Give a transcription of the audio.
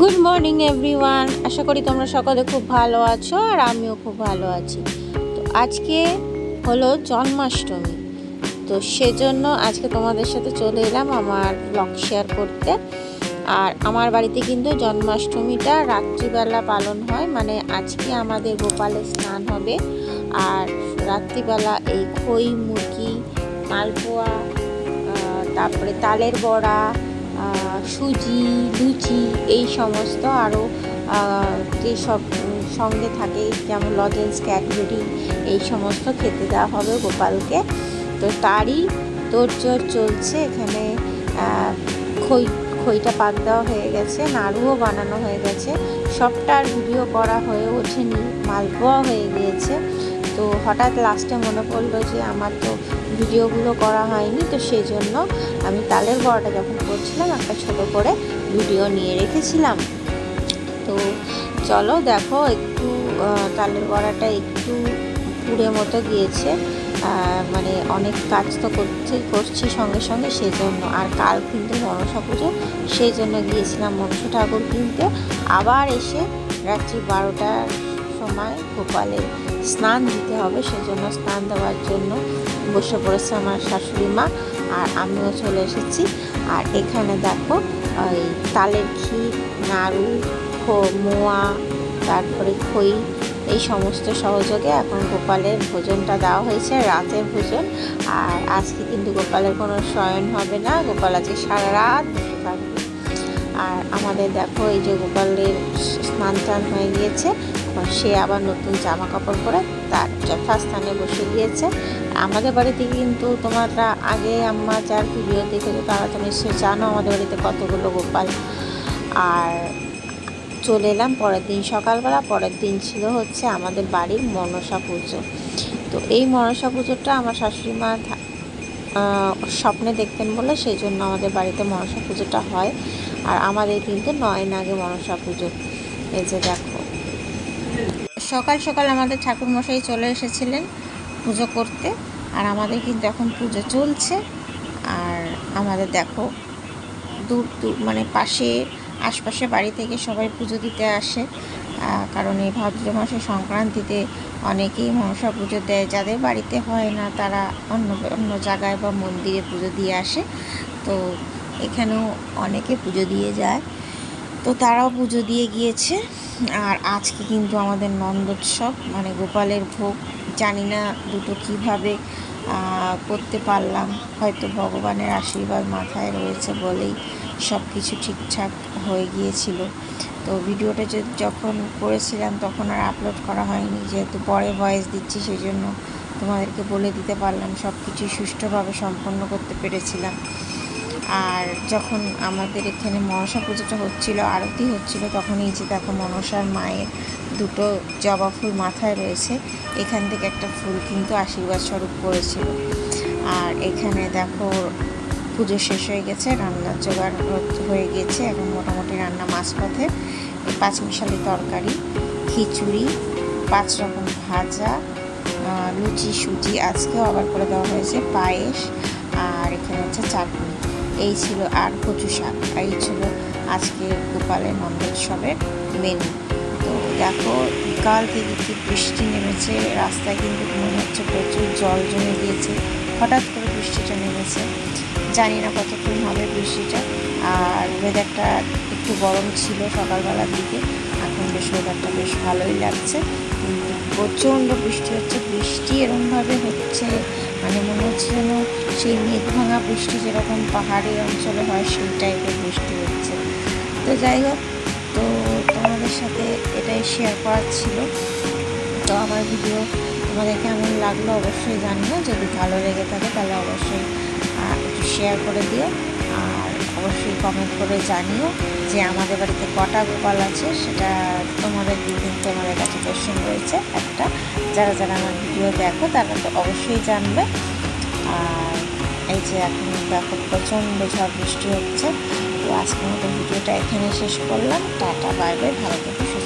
Good morning everyone আশা করি তোমরা সকলে খুব ভালো আছো আর আমিও খুব ভালো আছি। তো আজকে হলো জন্মাষ্টমী। তো সেজন্য আজকে তোমাদের সাথে চলে এলাম আমার ব্লগ শেয়ার করতে। আর আমার বাড়িতে কিন্তু জন্মাষ্টমীটা রাত্রিবেলা পালন হয় মানে আজকে আমাদের গোপালে স্নান হবে। আর রাত্রিবেলা এই খই, মুরগি, মালপোয়া তারপরে তালের বড়া সুজি, লুচি, এই সমস্ত আরও যেসব সঙ্গে থাকে, যেমন লজেন্স ক্যাডবেরি এই সমস্ত খেতে দেওয়া হবে গোপালকে। তো তারই তোড়জোড় চলছে এখানে খই, খইটা পাক দেওয়া হয়ে গেছে, নাড়ুও বানানো হয়ে গেছে। সবটার ভিডিও করা হয়ে ওঠেনি মালপোয়া হয়ে গিয়েছে। তো হঠাৎ লাস্টে মনে পড়ল যে আমার তো ভিডিওগুলো করা হয়নি, তো সেই জন্য আমি তালের বড়াটা যখন করছিলাম, একটা ছোট করে ভিডিও নিয়ে রেখেছিলাম। তো চলো দেখো, একটু তালের বড়াটা একটু পুড়ে মতো গিয়েছে। মানে অনেক কাজ তো করছি করছি সঙ্গে সঙ্গে সেই জন্য আর কাল কিন্তু মনসা পুজো সেই জন্য গিয়েছিলাম মনসা ঠাকুর কিনতে। আবার এসে রাত্রি বারোটার সময় গোপালের স্নান দিতে হবে, সেজন্য স্নান দেওয়ার জন্য বসে পড়েছে আমার শাশুড়ি মা আর আমিও চলে এসেছি। আর এখানে দেখো, ওই তালের ক্ষীর নাড়ু মোয়া, তারপরে খই, এই সমস্ত সহযোগে এখন গোপালের ভোজনটা দেওয়া হয়েছে, রাতের ভোজন। আর আজকে কিন্তু গোপালের কোনো শয়ন হবে না। গোপাল আজকে সারা রাত বসে থাকবে। আর আমাদের দেখো এই যে গোপালের স্নান টান হয়ে গিয়েছে। সে আবার নতুন জামা কাপড় পরে তার যথাস্থানে বসে গিয়েছে। আমাদের বাড়িতে কিন্তু তোমরা আগে আম্মা যার ভিডিও দেখেছ তারা তো নিশ্চয়ই জানো আমাদের বাড়িতে কতগুলো গোপাল। আর চলে এলাম পরের দিন সকালবেলা। পরের দিন ছিল হচ্ছে আমাদের বাড়ির মনসা পুজো। তো এই মনসা পুজোটা আমার শাশুড়ি মা স্বপ্নে দেখতেন বলে সেই জন্য আমাদের বাড়িতে মনসা পুজোটা হয়। আর আমাদের কিন্তু নয় নাগে মনসা পুজো। এই যে দেখো। সকাল সকাল আমাদের ঠাকুর মশাই চলে এসেছিলেন পুজো করতে। আর আমাদের কিন্তু এখন পুজো চলছে। আর আমাদের দেখো, দূর দূর মানে পাশে, আশপাশে বাড়ি থেকে সবাই পুজো দিতে আসে। কারণ এই ভাদ্র মাসে সংক্রান্তিতে অনেকেই মনসা পুজো দেয়, যাদের বাড়িতে হয় না তারা অন্য অন্য জায়গায় বা মন্দিরে পুজো দিয়ে আসে। তো এখানেও অনেকে পুজো দিয়ে যায়। তো তারাও পুজো দিয়ে গিয়েছে। আর আজকে কিন্তু আমাদের নন্দোৎসব মানে গোপালের ভোগ, জানি না দুটো কীভাবে করতে পারলাম। হয়তো ভগবানের আশীর্বাদ মাথায় রয়েছে বলেই সব কিছু ঠিকঠাক হয়ে গিয়েছিল। তো ভিডিওটা যখন করেছিলাম তখন আর আপলোড করা হয়নি, যেহেতু পরে ভয়েস দিচ্ছি সেই জন্য তোমাদেরকে বলে দিতে পারলাম সব কিছু সুষ্ঠুভাবে সম্পন্ন করতে পেরেছিলাম। আর যখন আমাদের এখানে মনসা পুজোটা হচ্ছিল, আরতি হচ্ছিল তখন এই যে দেখো মনসার মায়ের দুটো জবা ফুল মাথায় রয়েছে, এখান থেকে একটা ফুল কিন্তু আশীর্বাদ স্বরূপ করেছিল। আর এখানে দেখো পুজো শেষ হয়ে গেছে, রান্নার জোগাড় হয়ে গিয়েছে এখন মোটামুটি রান্না মাঝপথে এই পাঁচমিশালি তরকারি, খিচুড়ি, পাঁচ রকম ভাজা লুচি, সুজি আজকেও আবার করে দেওয়া হয়েছে পায়েস আর এখানে হচ্ছে চাটনি। এই ছিল আর কচু শাক এই ছিল আজকে গোপালের নন্দোৎসবের মেনু তো দেখো, বিকাল থেকে কি বৃষ্টি নেমেছে, রাস্তায় কিন্তু মনে হচ্ছে প্রচুর জল জমে গিয়েছে, হঠাৎ করে বৃষ্টিটা নেমেছে। জানি না কতক্ষণ হবে বৃষ্টিটা। আর ওয়েদারটা একটু গরম ছিল সকালবেলার দিকে। এখন বেশ ওয়েদারটা বেশ ভালোই লাগছে। প্রচণ্ড বৃষ্টি হচ্ছে। বৃষ্টি এরমভাবে হচ্ছে মানে মনে হচ্ছে যেন সেই মেঘ ভাঙা বৃষ্টি যেরকম পাহাড়ি অঞ্চলে হয়, সেই টাইপের বৃষ্টি হচ্ছে। তো যাই হোক, তো তোমাদের সাথে এটাই শেয়ার করার ছিল। তো আমার ভিডিও তোমাদের কেমন লাগল অবশ্যই জানিও। যদি ভালো লেগে থাকে তাহলে অবশ্যই শেয়ার করে দিও। আর অবশ্যই কমেন্ট করে জানিও যে আমাদের বাড়িতে কটা গোপাল আছে, সেটা তোমাদের কিন্তু তোমাদের কাছে কোশ্চেন রয়েছে একটা। যারা যারা আমার ভিডিও দেখো, তারা তো অবশ্যই জানবে। আর এই যে এখন দেখো প্রচণ্ড ঝড় বৃষ্টি হচ্ছে, তো আজকের মতো ভিডিওটা এখানে শেষ করলাম। টাটা বাই ভালো থেকো।